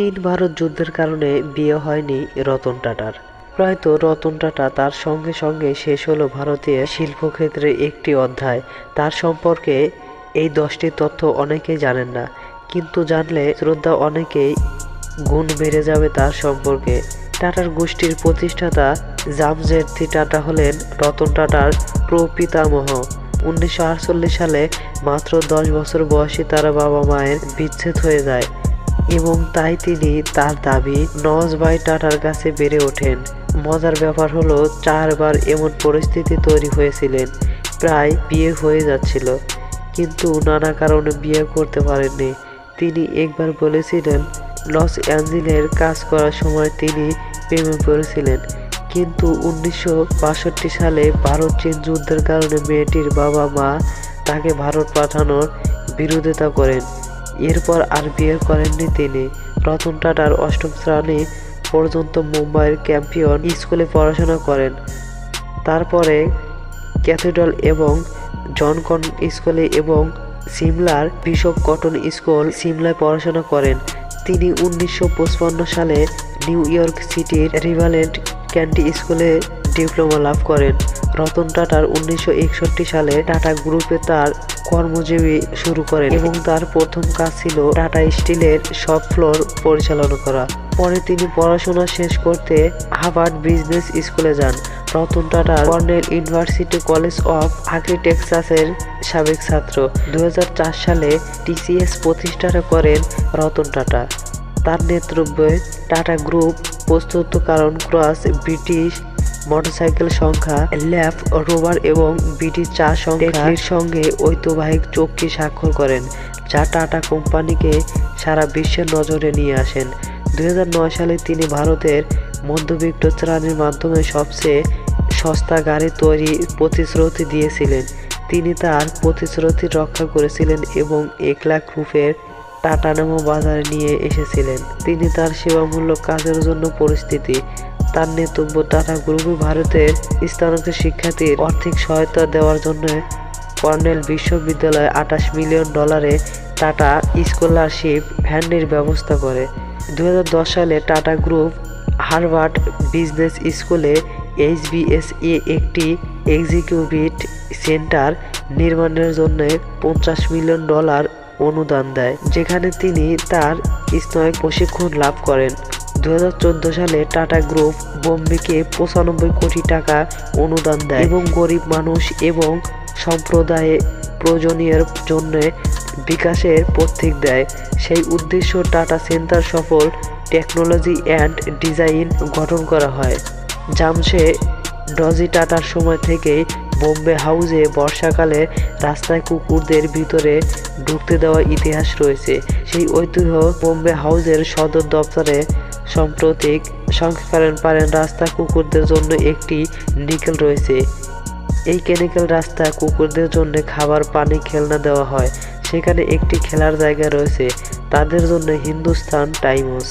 চীন ভারত যুদ্ধের কারণে বিয়ে হয়নি রতন টাটার। প্রয়াত রতন টাটা তার সঙ্গে সঙ্গে শেষ হলো ভারতীয় শিল্পক্ষেত্রে একটি অধ্যায়। তার সম্পর্কে এই দশটি তথ্য অনেকেই জানেন না, কিন্তু জানলে শ্রদ্ধা অনেকেই গুণ বেড়ে যাবে তার সম্পর্কে। টাটার গোষ্ঠীর প্রতিষ্ঠাতা জামজেদতি টাটা হলেন রতন টাটার প্রপিতামহ। উনিশশো আটচল্লিশ সালে মাত্র দশ বছর বয়সে তার বাবা মায়ের বিচ্ছেদ হয়ে যায়। এবং তাই তিনি তার দাবি নওয়াজভাই টাটার কাছে বেড়ে ওঠেন। মজার ব্যাপার হলো, চারবার এমন পরিস্থিতি তৈরি হয়েছিলেন। প্রায় বিয়ে হয়ে যাচ্ছিল। কিন্তু নানা কারণে বিয়ে করতে পারেননি। তিনি একবার বলেছিলেন, লস অ্যাঞ্জেলের কাজ করার সময় তিনি প্রেমে পড়েছিলেন। কিন্তু উনিশশো বাষট্টি সালে ভারত চীন যুদ্ধের কারণে মেয়েটির বাবা মা তাকে ভারত পাঠানোর বিরোধিতা করেন। এরপর আর বিয়ে করেননি তিনি। রতন টাটার অষ্টম শ্রেণি পর্যন্ত মুম্বাইয়ের ক্যাম্পিয়ন স্কুলে পড়াশোনা করেন। তারপরে ক্যাথিড্রাল এবং জনকন স্কুলে এবং সিমলার বিশপ কটন স্কুল সিমলায় পড়াশোনা করেন। তিনি উনিশশো সালে নিউ ইয়র্ক সিটির রিভালেন্ট ক্যান্টি স্কুলে ডিপ্লোমা লাভ করেন। রতন টাটার উনিশশো একষট্টি সালে টাটা গ্রুপে তার কর্মজীবী শুরু করেন এবং তার প্রথম কাজ ছিল টাটা স্টিলের সব ফ্লোর পরিচালনা করা। পরে তিনি পড়াশোনা শেষ করতে হার্ভার্ড বিজনেস স্কুলে যান। Ratan Tata Cornell university college of আর্কিটেকচারের সাবেক ছাত্র। দু হাজার চার সালে টিসিএস প্রতিষ্ঠা করেন রতন টাটা। তার নেতৃত্বে টাটা গ্রুপ প্রস্তুতকারণ ক্রস ব্রিটিশ মোটরসাইকেল সংখ্যা ল্যাপ রোভার এবং ব্রিটিশ চা সংখ্যার সঙ্গে ঐতিহ্যবাহী চুক্তি স্বাক্ষর করেন, যা টাটা কোম্পানিকে সারা বিশ্বের নজরে নিয়ে আসেন। দুই সালে তিনি ভারতের মধ্যবিত্ত শ্রেণির মাধ্যমে সবচেয়ে সস্তা গাড়ি তৈরি প্রতিশ্রুতি দিয়েছিলেন। তিনি তার প্রতিশ্রুতি রক্ষা করেছিলেন এবং এক লাখ রুপের টাটা নামো বাজারে নিয়ে এসেছিলেন। তিনি তার সেবামূলক কাজের জন্য পরিস্থিতি তার নেতব্য টাটা গ্রুপে ভারতের স্থানান্তর শিক্ষার্থীর আর্থিক সহায়তা দেওয়ার জন্য কর্নেল বিশ্ববিদ্যালয় আঠাশ মিলিয়ন ডলারে টাটা স্কলারশিপ ভ্যান্ডের ব্যবস্থা করে। দু হাজার দশ সালে টাটা গ্রুপ হার্ভার্ড বিজনেস স্কুলে এইচবিএসএ একটি এক্সিকিউটিভ সেন্টার নির্মাণের জন্য পঞ্চাশ মিলিয়ন ডলার অনুদান দেয়, যেখানে তিনি তার স্নায়ক প্রশিক্ষণ লাভ করেন। দু হাজার চোদ্দ সালে টাটা গ্রুপ বোম্বেকে পঁচানব্বই কোটি টাকা অনুদান দেয় এবং গরিব মানুষ এবং সম্প্রদায়ে প্রয়োজনীয়ের জন্য বিকাশের প্রতীক দেয়। সেই উদ্দেশ্য টাটা সেন্টার সফল টেকনোলজি অ্যান্ড ডিজাইন গঠন করা হয়। জামশে ডজি টাটার সময় থেকেই বোম্বে হাউসে বর্ষাকালে রাস্তায় কুকুরদের ভিতরে ঢুকতে দেওয়া ইতিহাস রয়েছে। সেই ঐতিহ্য বোম্বে হাউসের সদর দপ্তরে সাম্প্রতিক সংস্করণ পারেন রাস্তা কুকুরদের জন্য একটি নিকেল রয়েছে। এই কেমিক্যাল রাস্তা কুকুরদের জন্য খাবার, পানি, খেলনা দেওয়া হয়। সেখানে একটি খেলার জায়গা রয়েছে। তাদের জন্য হিন্দুস্তান টাইমস।